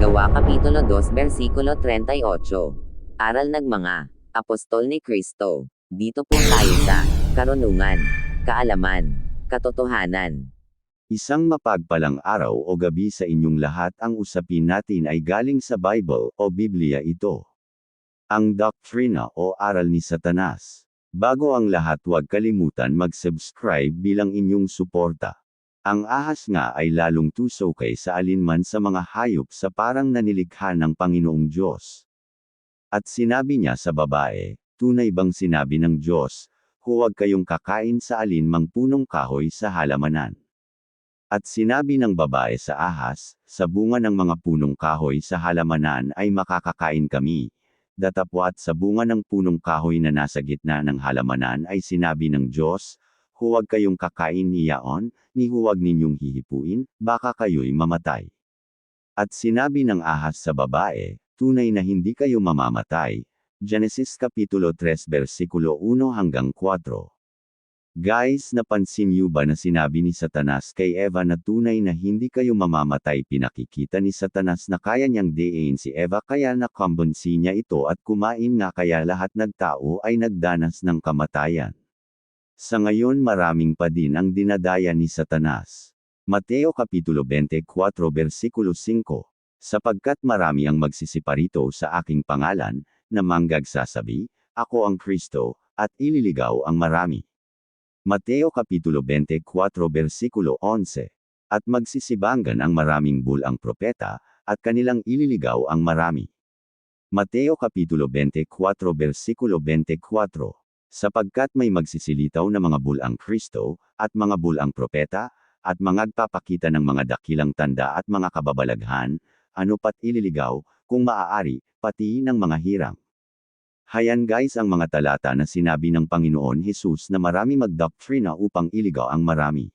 Gawa Kapitulo 2 Versikulo 38 Aral ng mga Apostol ni Kristo. Dito po tayo sa karunungan, kaalaman, katotohanan. Isang mapagpalang araw o gabi sa inyong lahat ang usapin natin ay galing sa Bible o Biblia ito. Ang doktrina o aral ni Satanas. Bago ang lahat huwag kalimutan mag-subscribe bilang inyong suporta. Ang ahas nga ay lalong tuso kay sa alinman sa mga hayop sa parang nanilikha ng Panginoong Diyos. At sinabi niya sa babae, tunay bang sinabi ng Diyos, huwag kayong kakain sa alinmang punong kahoy sa halamanan. At sinabi ng babae sa ahas, sa bunga ng mga punong kahoy sa halamanan ay makakakain kami. Datapwat sa bunga ng punong kahoy na nasa gitna ng halamanan ay sinabi ng Diyos, huwag kayong kakain niyaon, ni huwag ninyong hihipuin, baka kayo'y mamatay. At sinabi ng ahas sa babae, tunay na hindi kayo mamamatay. Genesis Kapitulo 3 versikulo 1 hanggang 4. Guys, napansin niyo ba na sinabi ni Satanas kay Eva na tunay na hindi kayo mamamatay pinakikita ni Satanas na kaya niyang dein si Eva kaya nakambansi niya ito at kumain nga kaya lahat nagtao ay nagdanas ng kamatayan. Sa ngayon maraming pa din ang dinadaya ni Satanas. Mateo Kapitulo 24 versikulo 5 Sapagkat marami ang magsisiparito sa aking pangalan, na manggagsasabi, Ako ang Kristo, at ililigaw ang marami. Mateo Kapitulo 24 versikulo 11. At magsisibangan ang maraming bulang propeta, at kanilang ililigaw ang marami. Mateo Kapitulo 24 versikulo 24. Sapagkat may magsisilitaw na mga bulang Kristo, at mga bulang propeta, at magpapakita ng mga dakilang tanda at mga kababalaghan, ano pat ililigaw, kung maaari, pati ng mga hirang. Hayan guys ang mga talata na sinabi ng Panginoon Jesus na marami magdoktrina upang iligaw ang marami.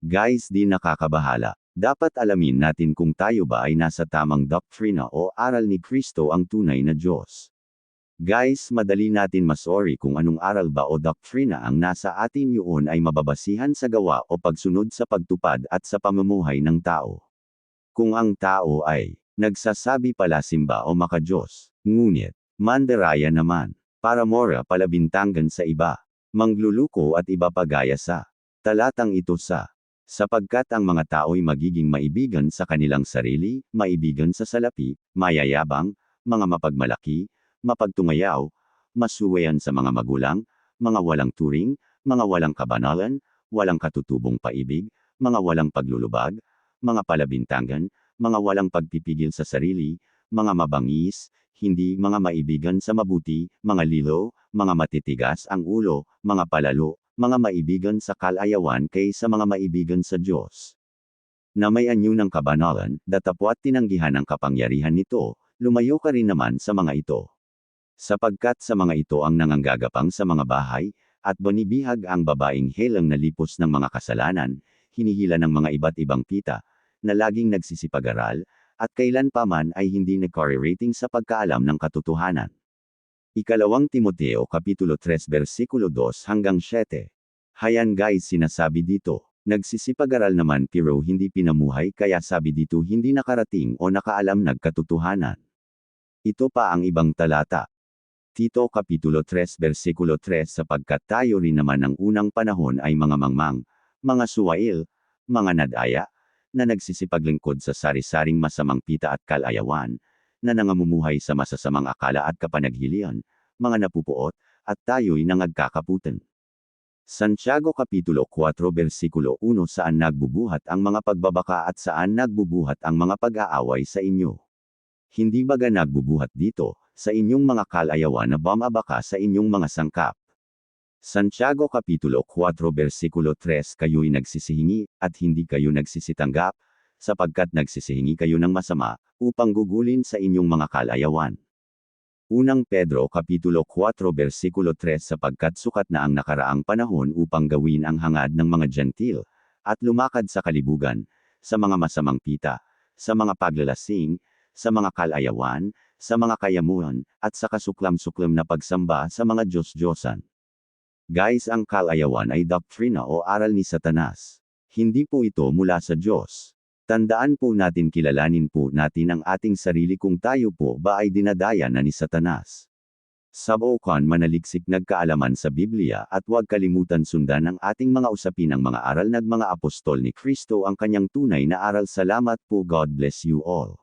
Guys di nakakabahala, dapat alamin natin kung tayo ba ay nasa tamang doktrina o aral ni Kristo ang tunay na Diyos. Guys madali natin masori kung anong aral ba o doktrina ang nasa atin yun ay mababasihan sa gawa o pagsunod sa pagtupad at sa pamumuhay ng tao. Kung ang tao ay nagsasabi pala simba o makajos, ngunit, mandaraya naman, para mora palabintangan sa iba, mangluluko at iba pagaya sa talatang ito sa sapagkat ang mga tao'y magiging maibigan sa kanilang sarili, maibigan sa salapi, mayayabang, mga mapagmalaki, mapagtungayaw, masuwayan sa mga magulang, mga walang turing, mga walang kabanalan, walang katutubong paibig, mga walang paglulubag, mga palabintangan, mga walang pagpipigil sa sarili, mga mabangis, hindi mga maibigan sa mabuti, mga lilo, mga matitigas ang ulo, mga palalo, mga maibigan sa kalayawan kaysa mga maibigan sa Diyos. Na may anyo ng kabanalan, datapwat tinanggihan ang kapangyarihan nito, lumayo ka rin naman sa mga ito. Sapagkat sa mga ito ang nanganggagapang sa mga bahay, at bonibihag ang babaeng helang na lipos ng mga kasalanan, hinihila ng mga iba't ibang pita, na laging nagsisipag-aral, at kailan pa man ay hindi nagkorelating sa pagkaalam ng katotohanan. Ikalawang Timoteo Kapitulo 3 versikulo 2 hanggang 7. Hayan guys sinasabi dito, nagsisipag-aral naman pero hindi pinamuhay kaya sabi dito hindi nakarating o nakaalam nagkatotohanan. Ito pa ang ibang talata. Tito Kapitulo 3 versikulo 3 sapagkat tayo rin naman ng unang panahon ay mga mangmang, mga suwail, mga nadaya, na nagsisipaglingkod sa sari-saring masamang pita at kalayawan, na nangamumuhay sa masasamang akala at kapanaghilian, mga napupuot, at tayo'y nangagkakaputan. Santiago Kapitulo 4 versikulo 1 saan nagbubuhat ang mga pagbabaka at saan nagbubuhat ang mga pag-aaway sa inyo. Hindi baga nagbubuhat dito, sa inyong mga kalayawan na bumabaka sa inyong mga sangkap. Santiago Kapitulo 4 versikulo 3 Kayo'y nagsisihingi, at hindi kayo nagsisitanggap, sapagkat nagsisihingi kayo ng masama, upang gugulin sa inyong mga kalayawan. Unang Pedro Kapitulo 4 versikulo 3 Sapagkat sukat na ang nakaraang panahon upang gawin ang hangad ng mga gentil, at lumakad sa kalibugan, sa mga masamang pita, sa mga paglalasing, sa mga kalayawan, sa mga kayamuan, at sa kasuklam-suklam na pagsamba sa mga Diyos-Diyosan. Guys ang kalayawan ay doktrina o aral ni Satanas. Hindi po ito mula sa Diyos. Tandaan po natin kilalanin po natin ang ating sarili kung tayo po ba ay dinadaya na ni Satanas. Sabokan manaliksik nagkaalaman sa Biblia at huwag kalimutan sundan ang ating mga usapin ng mga aral ng mga apostol ni Kristo ang kanyang tunay na aral. Salamat po God bless you all.